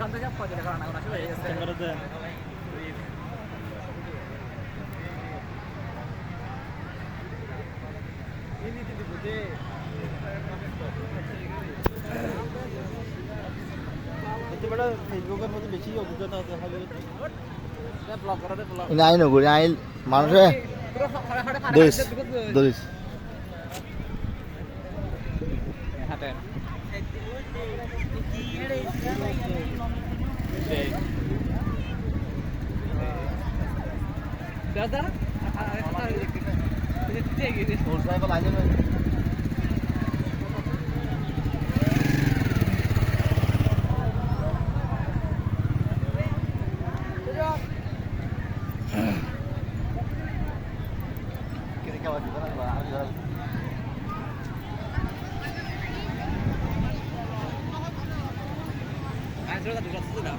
এখন থেকে পঁয়ত্রিশ টাকা রান্না করা শুরু হয়ে গেছে ফেসবুকের মধ্যে বেশি অভিজ্ঞতা আছে হবে ব্লগ করাতে ব্লগ নাই নগরী আইল মানুষে পুরো হরে হরে দরিস দরিস হাতে দাদা আরে কথা ঠিক আছে তোর সাহেব লাইনে আজ রাত দুটো দাও